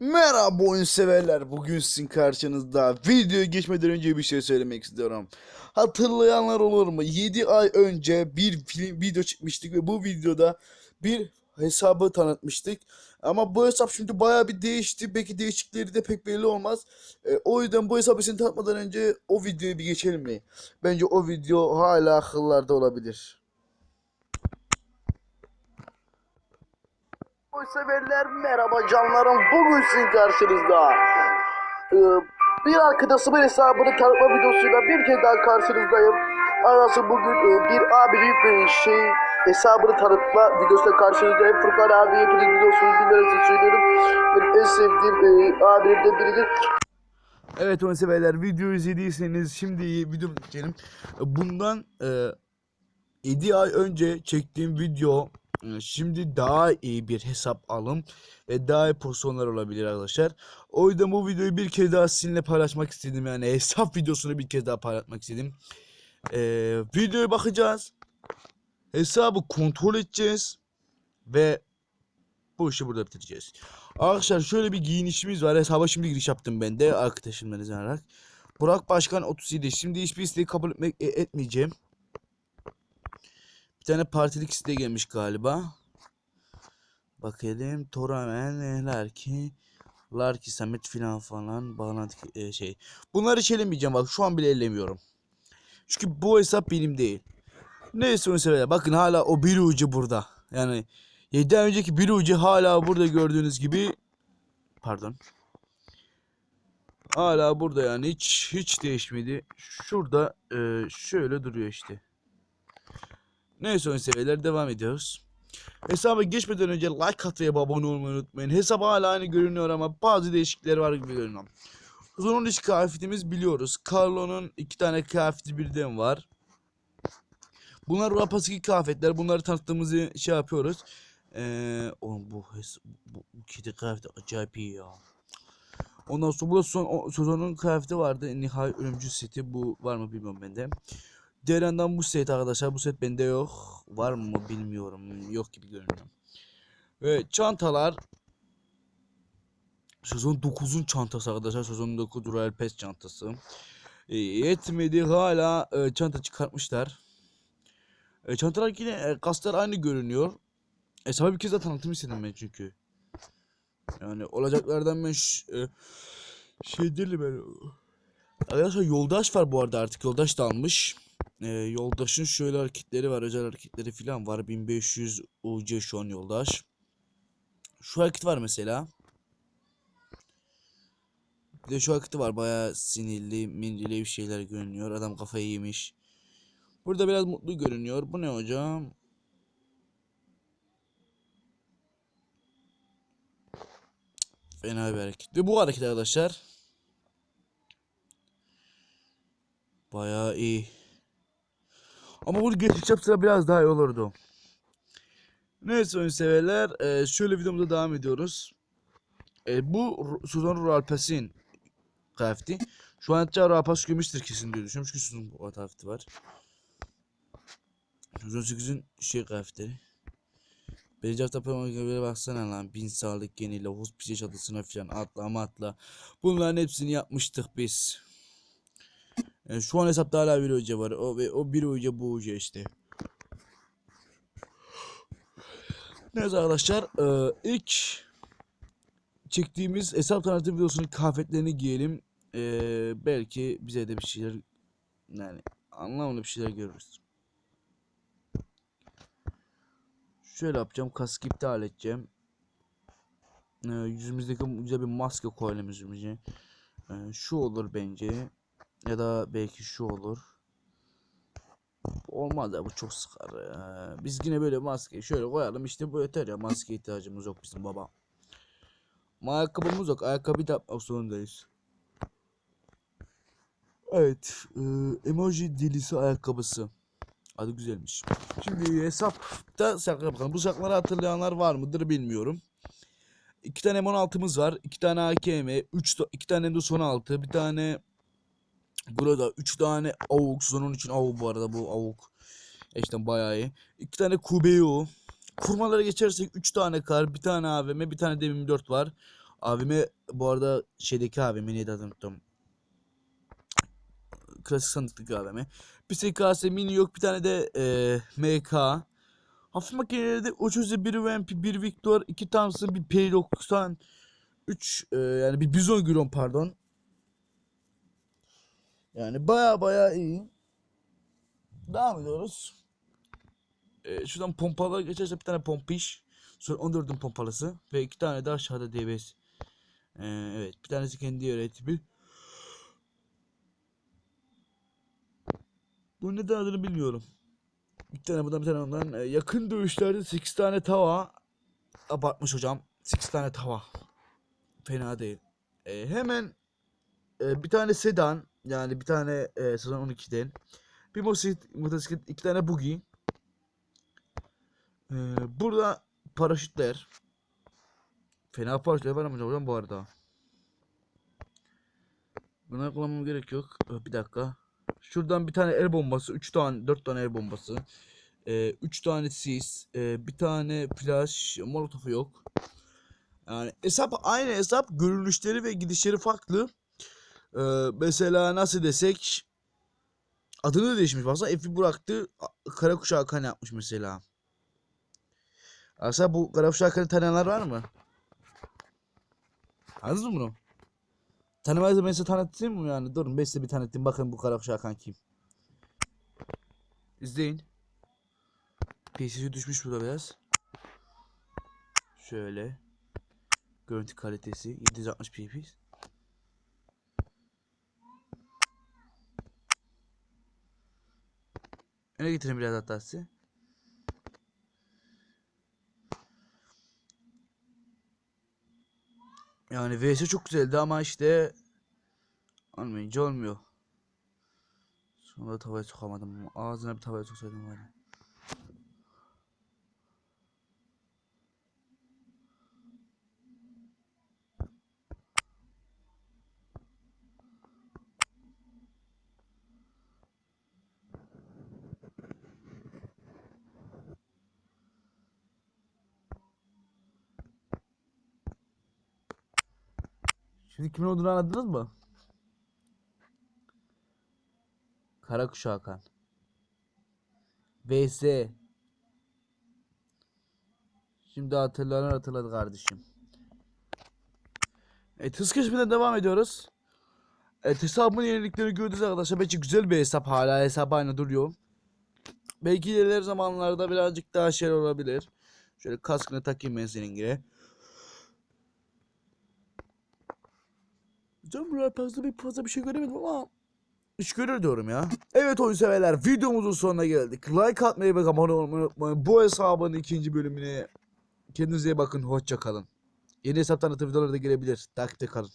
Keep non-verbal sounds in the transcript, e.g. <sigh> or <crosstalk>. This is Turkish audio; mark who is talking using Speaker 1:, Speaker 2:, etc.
Speaker 1: Merhaba oyun severler. Bugün sizin karşınızda videoya geçmeden önce bir şey söylemek istiyorum. Hatırlayanlar olur mu? 7 ay önce bir film video çekmiştik ve bu videoda bir hesabı tanıtmıştık. Ama bu hesap şimdi baya bir değişti. Belki değişikleri de pek belli olmaz. E, o yüzden bu hesabı seni tanıtmadan önce o videoyu bir geçelim mi? Bence o video hala akıllarda olabilir. Oyun severler merhaba canlarım. Bugün sizin karşınızda. Ee, bir arkadaşımın hesabını tanıtma videosuyla bir kez daha karşınızdayım. Anası bugün e, bir abinin e, şey hesabını tanıtma videosuyla karşınızdayım. Furkan abi hepiniz biliyorsunuz bilmenizi söylüyorum. Benim en sevdiğim e, abimden biridir. Evet oyun severler videoyu izlediyseniz şimdi videomu geçelim. Bundan e, 7 ay önce çektiğim video şimdi daha iyi bir hesap alım ve daha iyi pozisyonlar olabilir arkadaşlar. O yüzden bu videoyu bir kez daha sizinle paylaşmak istedim. Yani <laughs> hesap videosunu bir kez daha paylaşmak istedim. Ee, videoya bakacağız. Hesabı kontrol edeceğiz. Ve bu işi burada bitireceğiz. Arkadaşlar şöyle bir giyinişimiz var. Hesaba şimdi giriş yaptım ben de arkadaşımdan alarak. Burak Başkan 37. Şimdi hiçbir isteği kabul e- etmeyeceğim. Bir tane partilik isteği gelmiş galiba. Bakalım Toramen Larki Larki Samet filan falan bağlantı e, şey. Bunları hiç elemeyeceğim bak şu an bile ellemiyorum. Çünkü bu hesap benim değil. Neyse mesela bakın hala o bir ucu burada. Yani 7 ay önceki bir ucu hala burada gördüğünüz gibi pardon. Hala burada yani hiç hiç değişmedi. Şurada e, şöyle duruyor işte. Neyse oyun seviyeler devam ediyoruz. Hesaba geçmeden önce like atmayı abone olmayı unutmayın. Hesap hala aynı görünüyor ama bazı değişiklikler var gibi görünüyor. Uzun iş kıyafetimiz biliyoruz. Carlo'nun iki tane kıyafeti birden var. Bunlar Rapasiki kıyafetler. Bunları tanıttığımızı şey yapıyoruz. Ee, oğlum bu, bu, bu kedi kıyafeti acayip iyi ya. Ondan sonra burada son o, sezonun kıyafeti vardı. Nihai ölümcül seti. Bu var mı bilmiyorum ben de. Deren'den bu set arkadaşlar. Bu set bende yok. Var mı bilmiyorum. Yok gibi görünüyor. Ve çantalar. Sezon 9'un çantası arkadaşlar. Sezon 9 Royal Pass çantası. E, yetmedi hala e, çanta çıkartmışlar. E, çantalar yine e, kaslar aynı görünüyor. E sana bir kez daha tanıtım istedim ben çünkü. Yani olacaklardan ben e, şey değilim ben. Arkadaşlar yoldaş var bu arada artık yoldaş da almış. Ee, yoldaşın şöyle hareketleri var özel hareketleri falan var 1500 UC şu an yoldaş. Şu hareket var mesela. Bir de şu hareketi var bayağı sinirli minirli bir şeyler görünüyor adam kafayı yemiş. Burada biraz mutlu görünüyor bu ne hocam? Fena bir hareket. Ve bu hareket arkadaşlar. Bayağı iyi. Ama bunu geçiş yapsa biraz daha iyi olurdu. Neyse oyun severler. eee, şöyle videomuza devam ediyoruz. E, bu Suzan Ralpas'in kıyafeti. Şu an hatta Ralpas gömüştür kesin diye düşünüyorum. Çünkü Suzan o kıyafeti var. Suzan 8'in şey kıyafetleri. Birinci hafta programına baksana lan. Bin sağlık yeniyle hospice çatısına falan atla atla. Bunların hepsini yapmıştık biz. Yani şu an hesapta hala bir hoca var. O ve o bir hoca bu hoca işte. Neyse arkadaşlar eee, ilk çektiğimiz hesap tanıtım videosunun kıyafetlerini giyelim. Eee, belki bize de bir şeyler yani anlamlı bir şeyler görürüz. Şöyle yapacağım. Kask iptal edeceğim. Eee, yüzümüzdeki güzel bir maske koyalım yüzümüze. Eee, şu olur bence. Ya da belki şu olur. Olmaz ya bu çok sıkar ya. Biz yine böyle maske şöyle koyalım işte bu yeter ya maske ihtiyacımız yok bizim baba. Ayakkabımız yok ayakkabı da yapmak zorundayız. Evet e, emoji dilisi ayakkabısı. Adı güzelmiş. Şimdi hesapta sakla bakalım. Bu sakları hatırlayanlar var mıdır bilmiyorum. İki tane M16'mız var. iki tane AKM. Üç, iki tane de son altı. Bir tane Burada 3 tane avuk. Sonun için avuk bu arada bu avuk. Gerçekten bayağı iyi. 2 tane kubeyo. Kurmalara geçersek 3 tane kar, bir tane AVM, bir tane de M4 var.
Speaker 2: Abime bu arada şeydeki abime neydi adını unuttum. Klasik sandıklık abime. Bir SKS mini yok bir tane de e, MK. Hafif makinelerde ucuzca bir UMP, bir Victor, iki Thompson, bir P90, 3 e, yani bir Bizon Gülon pardon. Yani baya baya iyi. Devam ediyoruz. E, şuradan pompalar geçerse bir tane pompiş. Sonra 14'ün pompalısı. Ve iki tane de aşağıda DBS. E, evet bir tanesi kendi öğretimi. Bu neden adını bilmiyorum. Bir tane bundan bir tane ondan. E, yakın dövüşlerde 8 tane tava. Abartmış hocam. 8 tane tava. Fena değil. E, hemen e, bir tane sedan. Yani bir tane e, sezon 12'den. Bir motosiklet, motosiklet iki tane buggy. E, burada paraşütler. Fena paraşütler var ama hocam bu arada. Buna kullanmam gerek yok. E, bir dakika. Şuradan bir tane el bombası, 3 tane, 4 tane el bombası. 3 tane sis, e, bir tane flash, molotofu yok. Yani hesap aynı hesap, görünüşleri ve gidişleri farklı. E, mesela nasıl desek adını da değişmiş. Baksana Efi bıraktı, kara kuşağı Hakan yapmış mesela. Aslında bu kara kuşağı Hakan'ı tanıyanlar var mı? Anladınız mı bunu? Tanımayız ben size tanıtayım mı yani? Durun ben size bir tanıtayım. Bakın bu kara kuşağı Hakan kim. İzleyin. PC'si düşmüş burada biraz. Şöyle. Görüntü kalitesi 760 ppi. Öne getireyim biraz hatta size. Yani VS çok güzeldi ama işte olmayınca olmuyor. Sonra tavaya sokamadım. Ağzına bir tavaya soksaydım var ya. Şimdi kimin olduğunu anladınız mı? Kara kuşağı Hakan. VS. Şimdi hatırlanan hatırladı kardeşim. Evet hız keşfinden devam ediyoruz. Evet hesabın yeniliklerini gördünüz arkadaşlar. Bence güzel bir hesap hala hesap aynı duruyor. Belki ileri zamanlarda birazcık daha şey olabilir. Şöyle kaskını takayım ben senin gibi. Hocam buraya fazla bir fazla bir şey göremedim ama iş görür diyorum ya. Evet oyun severler videomuzun sonuna geldik. Like atmayı ve abone olmayı unutmayın. Bu hesabın ikinci bölümüne kendinize iyi bakın. Hoşça kalın. Yeni hesap tanıtım videoları da gelebilir. Takipte kalın.